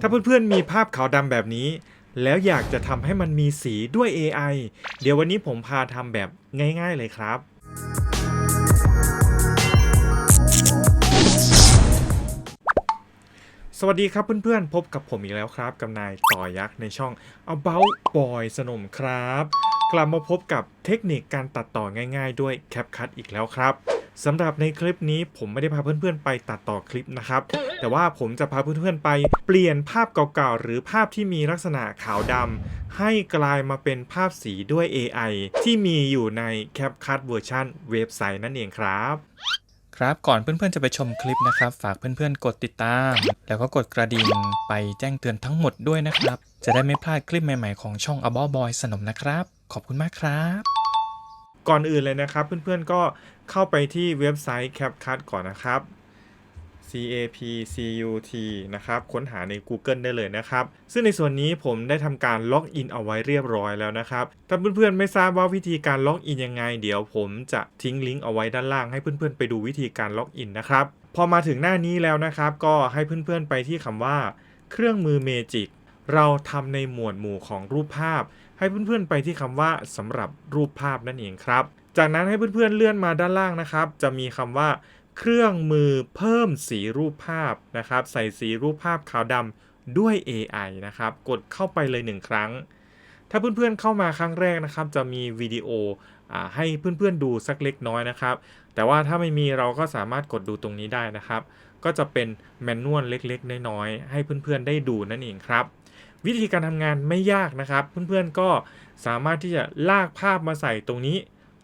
ถ้าเพื่อนๆมีภาพขาวดำแบบนี้ แล้วอยากจะทำให้มันมีสีด้วย AI เดี๋ยววันนี้ผมพาทำแบบง่าย ๆเลยครับ สวัสดีครับเพื่อนๆ พบกับผมอีกแล้วครับ กับนายต่อยักษ์ในช่อง About Boy สนมครับ กลับมาพบกับเทคนิคการตัดต่อง่าย ๆ ด้วย CapCut อีกแล้วครับ สำหรับในคลิปนี้ผมไม่ได้พาเพื่อนๆ ไปตัดต่อคลิปนะครับ แต่ว่าผมจะพาเพื่อนๆ ไปเปลี่ยนภาพเก่าๆ หรือภาพที่มีลักษณะขาวดำให้กลายมาเป็นภาพสีด้วย AI ที่มีอยู่ใน CapCut เวอร์ชันเว็บไซต์นั่นเองครับครับก่อนเพื่อนๆจะไปชมคลิปนะครับ ฝากเพื่อนๆ กดติดตาม แล้วก็กดกระดิ่งไปแจ้งเตือนทั้งหมดด้วยนะครับ จะได้ไม่พลาดคลิปใหม่ๆของช่อง a b o Boy สนมนะครับ ขอบคุณมากครับ ก่อนอื่นเลยนะครับ เพื่อนๆก็เข้าไปที่เว็บไซต์ CapCut ก่อนนะครับ C A P C U T นะครับ ค้นหาใน Google ได้เลยนะครับ ซึ่งในส่วนนี้ผมได้ทำการล็อกอินเอาไว้เรียบร้อยแล้วนะครับ ถ้าเพื่อนๆ ไม่ทราบว่าวิธีการล็อกอินยังไง เดี๋ยวผมจะทิ้งลิงก์เอาไว้ด้านล่างให้เพื่อนๆ ไปดูวิธีการล็อกอินนะครับ พอมาถึงหน้านี้แล้วนะครับ ก็ให้เพื่อนๆ ไปที่คำว่า เครื่องมือ Magic เราทำในหมวดหมู่ของรูปภาพ ให้เพื่อนๆไปที่คำว่าสำหรับรูปภาพนั่นเองครับ จากนั้นให้เพื่อนๆเลื่อนมาด้านล่างนะครับ จะมีคำว่า เครื่องมือเพิ่มสีรูปภาพนะครับ ใส่สีรูปภาพขาวดำด้วย AI นะครับ กดเข้าไปเลยหนึ่งครั้ง ถ้าเพื่อนๆเข้ามาครั้งแรกนะครับ จะมีวิดีโออให้เพื่อนๆดูสักเล็กน้อยนะครับ แต่ว่าถ้าไม่มีเราก็สามารถกดดูตรงนี้ได้นะครับ ก็จะเป็นแมนนวลเล็กๆ น้อยๆให้เพื่อนๆได้ดูนั่นเองครับ วิธีการทำงานไม่ยากนะครับ เพื่อนๆก็สามารถที่จะลากภาพมาใส่ตรงนี้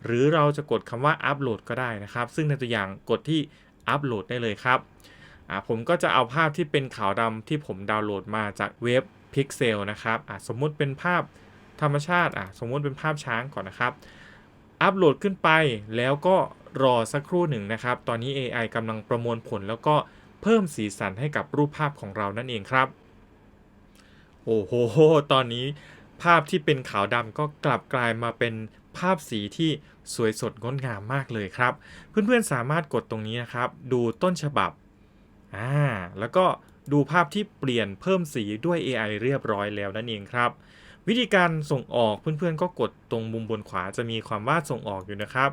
หรือเราจะกดคำว่าอัปโหลดก็ได้นะครับ ซึ่งในตัวอย่างกดที่อัปโหลดได้เลยครับผมก็จะเอาภาพที่เป็นขาวดำที่ผมดาวน์โหลดมาจากเว็บ Pixel นะครับสมมุติเป็นภาพธรรมชาติอ่าสมมุติเป็นภาพช้างก่อนนะครับ อัปโหลดขึ้นไปแล้วก็รอสักครู่หนึ่งนะครับ ตอนนี้ AI กำลังประมวลผลแล้วก็เพิ่มสีสันให้กับรูปภาพของเรานั่นเองครับ โอ้โห ตอนนี้ภาพที่เป็นขาวดำก็กลับกลายมาเป็นภาพสีที่สวยสดงดงามมากเลยครับ เพื่อนๆสามารถกดตรงนี้นะครับ ดูต้นฉบับอ่าแล้วก็ดูภาพที่เปลี่ยนเพิ่มสีด้วย AI เรียบร้อยแล้วนั่นเองครับ วิธีการส่งออกเพื่อนๆก็กดตรงมุมบนขวาจะมีความว่าส่งออกอยู่นะครับ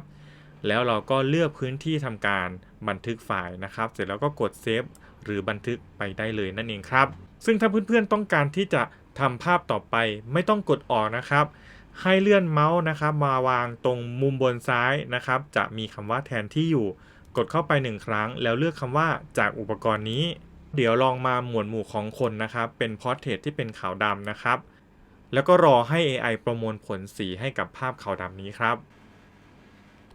แล้วเราก็เลือกพื้นที่ทำการบันทึกไฟล์นะครับ เสร็จแล้วก็กดเซฟหรือบันทึกไปได้เลยนั่นเองครับ ซึ่งถ้าเพื่อนๆต้องการที่จะทำภาพต่อไปไม่ต้องกดออกนะครับ ให้เลื่อนเมาส์นะครับ มาวางตรงมุมบนซ้ายนะครับ จะมีคำว่าแทนที่อยู่ กดเข้าไปหนึ่งครั้ง แล้วเลือกคำว่าจากอุปกรณ์นี้ เดี๋ยวลองมาหมวดหมู่ของคนนะครับ เป็นพอร์เทรตที่เป็นขาวดำนะครับ แล้วก็รอให้ AI ประมวลผลสีให้กับภาพขาวดำนี้ครับ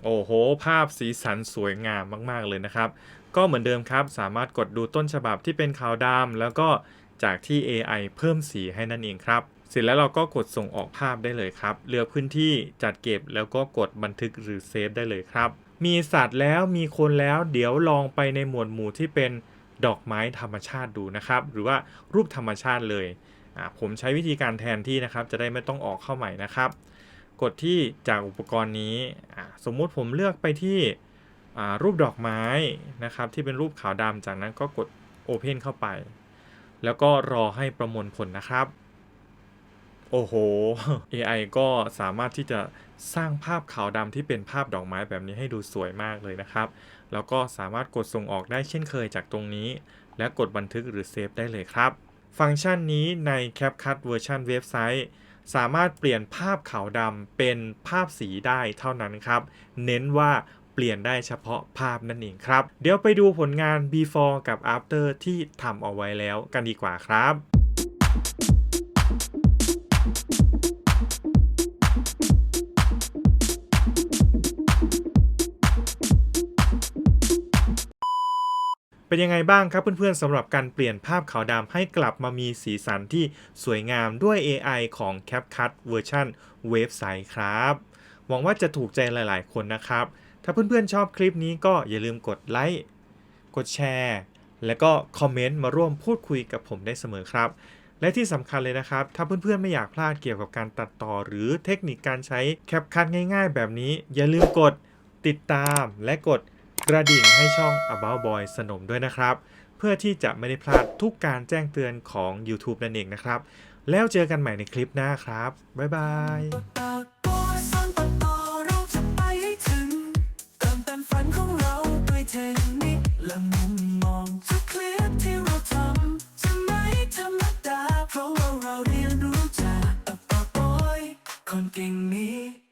โอ้โห ภาพสีสันสวยงามมาก ๆ เลยนะครับ ก็เหมือนเดิมครับ สามารถกดดูต้นฉบับที่เป็นขาวดำแล้วก็จากที่ AI เพิ่มสีให้นั่นเองครับ เสร็จแล้วเราก็กดส่งออกภาพได้เลยครับ เลือกพื้นที่จัดเก็บแล้วก็กดบันทึกหรือเซฟได้เลยครับ มีสัตว์แล้วมีคนแล้วเดี๋ยวลองไปในหมวดหมู่ที่เป็นดอกไม้ธรรมชาติดูนะครับ หรือว่ารูปธรรมชาติเลยอ่าผมใช้วิธีการแทนที่นะครับ จะได้ไม่ต้องออกเข้าใหม่นะครับ กดที่จากอุปกรณ์นี้ สมมุติผมเลือกไปที่รูปดอกไม้นะครับที่เป็นรูปขาวดำจากนั้นก็กด Open เข้าไป แล้วก็รอให้ประมวลผลนะครับ โอ้โห AI ก็สามารถที่จะสร้างภาพขาวดำที่เป็นภาพดอกไม้แบบนี้ให้ดูสวยมากเลยนะครับ แล้วก็สามารถกดส่งออกได้เช่นเคยจากตรงนี้ และกดบันทึกหรือเซฟได้เลยครับ ฟังก์ชันนี้ใน CapCut เวอร์ชันเว็บไซต์ สามารถเปลี่ยนภาพขาวดำเป็นภาพสีได้เท่านั้นครับ เน้นว่าเปลี่ยนได้เฉพาะภาพนั่นเองครับ เดี๋ยวไปดูผลงาน before กับ after ที่ทำเอาไว้แล้วกันดีกว่าครับ เป็นยังไงบ้างครับเพื่อนๆสำหรับการเปลี่ยนภาพขาวดำให้กลับมามีสีสันที่สวยงามด้วย AI ของ CapCut เวอร์ชันเว็บไซต์ครับ หวังว่าจะถูกใจหลายๆ คนนะครับ ถ้าเพื่อนๆชอบคลิปนี้ก็อย่าลืมกดไลค์ กดแชร์ และก็คอมเมนต์มาร่วมพูดคุยกับผมได้เสมอครับ และที่สำคัญเลยนะครับ ถ้าเพื่อนๆไม่อยากพลาดเกี่ยวกับการตัดต่อ หรือเทคนิคการใช้ CapCut ง่าย ๆ แบบนี้ อย่าลืมกดติดตามและกด กระดิ่งให้ช่อง About Boy สนมด้วยนะครับ เพื่อที่จะไม่ได้พลาดทุกการแจ้งเตือนของ YouTube นั่นเองนะครับ แล้วเจอกันใหม่ในคลิปหน้าครับ บ๊ายบาย คนเก่งนี้